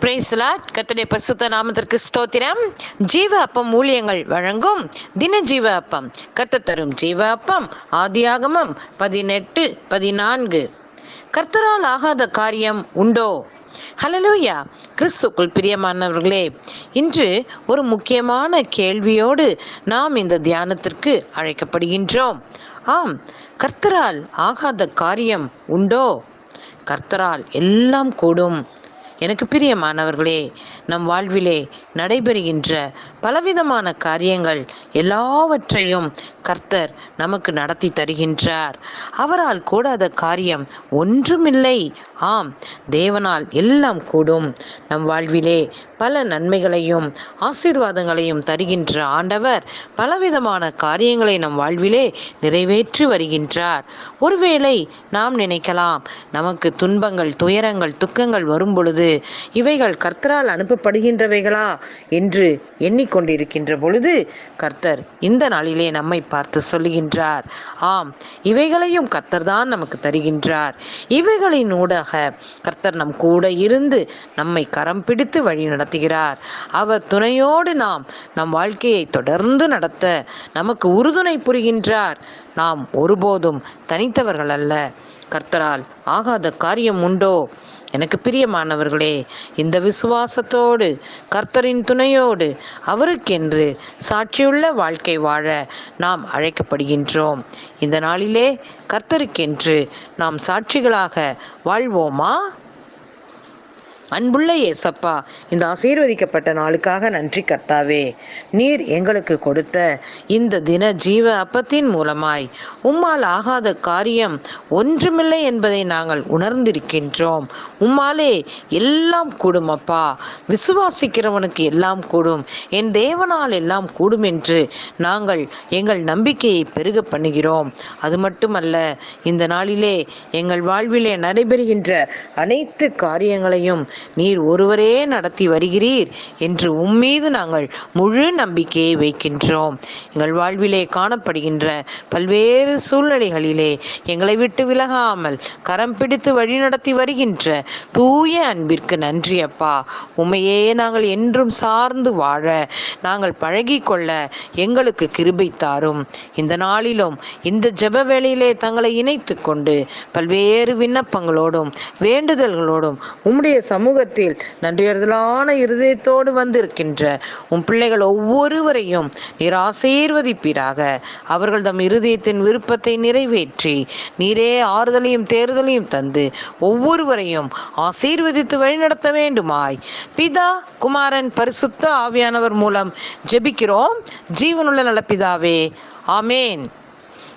பிரேஸ்லாட் கத்துடைய பரிசுத்த நாமத்திற்கு ஸ்தோத்திரம். ஜீவ அப்பம் ஊழியங்கள் வழங்கும் தின ஜீவ அப்பம் கத்த தரும் ஜீவ அப்பம் ஆதியாகமம் பதினெட்டு பதினான்கு. கர்த்தரால் ஆகாத காரியம் உண்டோ? ஹலலூயா கிறிஸ்துக்குள் பிரியமானவர்களே இன்று ஒரு முக்கியமான கேள்வியோடு நாம் இந்த தியானத்திற்கு அழைக்கப்படுகின்றோம். ஆம் கர்த்தரால் ஆகாத காரியம் உண்டோ? கர்த்தரால் எல்லாம் கூடும். எனக்கு பிரியமானவர்களே நம் வாழ்விலே நடைபெறுகின்ற பலவிதமான காரியங்கள் எல்லாவற்றையும் கர்த்தர் நமக்கு நடத்தி தருகின்றார். அவரால் கூடாத காரியம் ஒன்றுமில்லை. ஆம் தேவனால் எல்லாம் கூடும். நம் வாழ்விலே பல நன்மைகளையும் ஆசீர்வாதங்களையும் தருகின்ற ஆண்டவர் பலவிதமான காரியங்களை நம் வாழ்விலே நிறைவேற்றி வருகின்றார். ஒருவேளை நாம் நினைக்கலாம் நமக்கு துன்பங்கள் துயரங்கள் துக்கங்கள் வரும் பொழுது இவைகள் கர்த்தரால் அனுப்பப்படுகின்றவைகளா என்று எண்ணிக்கொண்டிருக்கின்ற பொழுது கர்த்தர் இந்த நாளிலே நம்மை பார்த்து சொல்லுகின்றார். ஆம் இவைகளையும் கர்த்தர் தான் நமக்கு தருகின்றார். இவைகளின் ஊடாக கர்த்தர் நம் கூட இருந்து நம்மை கரம் பிடித்து வழி நடத்துகிறார். அவர் துணையோடு நாம் நம் வாழ்க்கையை தொடர்ந்து நடத்த நமக்கு உறுதுணை புரிகின்றார். நாம் ஒருபோதும் தனித்தவர்கள் அல்ல கர்த்தரால் ஆகாத காரியம் உண்டோ? எனக்கு பிரியமானவர்களே இந்த விசுவாசத்தோடு கர்த்தரின் துணையோடு அவருக்கென்று சாட்சியுள்ள வாழ்க்கை வாழ நாம் அழைக்கப்படுகின்றோம். இந்த நாளிலே கர்த்தருக்கென்று நாம் சாட்சிகளாக வாழ்வோமா? அன்புள்ள ஏசப்பா இந்த ஆசீர்வதிக்கப்பட்ட நாளுக்காக நன்றி கர்த்தாவே. நீர் எங்களுக்கு கொடுத்த இந்த தின ஜீவ அப்பத்தின் மூலமாய் உம்மால் ஆகாத காரியம் ஒன்றுமில்லை என்பதை நாங்கள் உணர்ந்திருக்கின்றோம். உம்மாலே எல்லாம் கூடும் அப்பா. விசுவாசிக்கிறவனுக்கு எல்லாம் கூடும். என் தேவனால் எல்லாம் கூடும் என்று நாங்கள் எங்கள் நம்பிக்கையை பெருக பண்ணுகிறோம். அது மட்டுமல்ல இந்த நாளிலே எங்கள் வாழ்விலே நடைபெறுகின்ற அனைத்து காரியங்களையும் நீர் ஒருவரே நடத்தி வருகிறீர் என்று உம்மீது நாங்கள் முழு நம்பிக்கையை வைக்கின்றோம். எங்கள் வாழ்விலே காணப்படுகின்ற பல்வேறு சூழ்நிலைகளிலே எங்களை விட்டு விலகாமல் கரம் பிடித்து வழிநடத்தி வருகின்ற தூய அன்பிற்கு நன்றி அப்பா. உமையே நாங்கள் என்றும் சார்ந்து வாழ நாங்கள் பழகி கொள்ள எங்களுக்கு கிருபை தாரும். இந்த நாளிலும் இந்த ஜெப வேளையிலே தங்களை இணைத்து கொண்டு பல்வேறு விண்ணப்பங்களோடும் வேண்டுதல்களோடும் உம்முடைய சமூகத்தில் நன்றியறுதலான இருதயத்தோடு வந்திருக்கின்ற உன் பிள்ளைகள் ஒவ்வொருவரையும் நீர் ஆசீர்வதிப்பீராக. அவர்கள் தம் இருதயத்தின் விருப்பத்தை நிறைவேற்றி நீரே ஆறுதலையும் தேறுதலையும் தந்து ஒவ்வொருவரையும் ஆசீர்வதித்து வழிநடத்த வேண்டுமாய். பிதா குமாரன் பரிசுத்த ஆவியானவர் மூலம் ஜெபிக்கிறோம். ஜீவனுள்ள நல்ல பிதாவே ஆமேன்.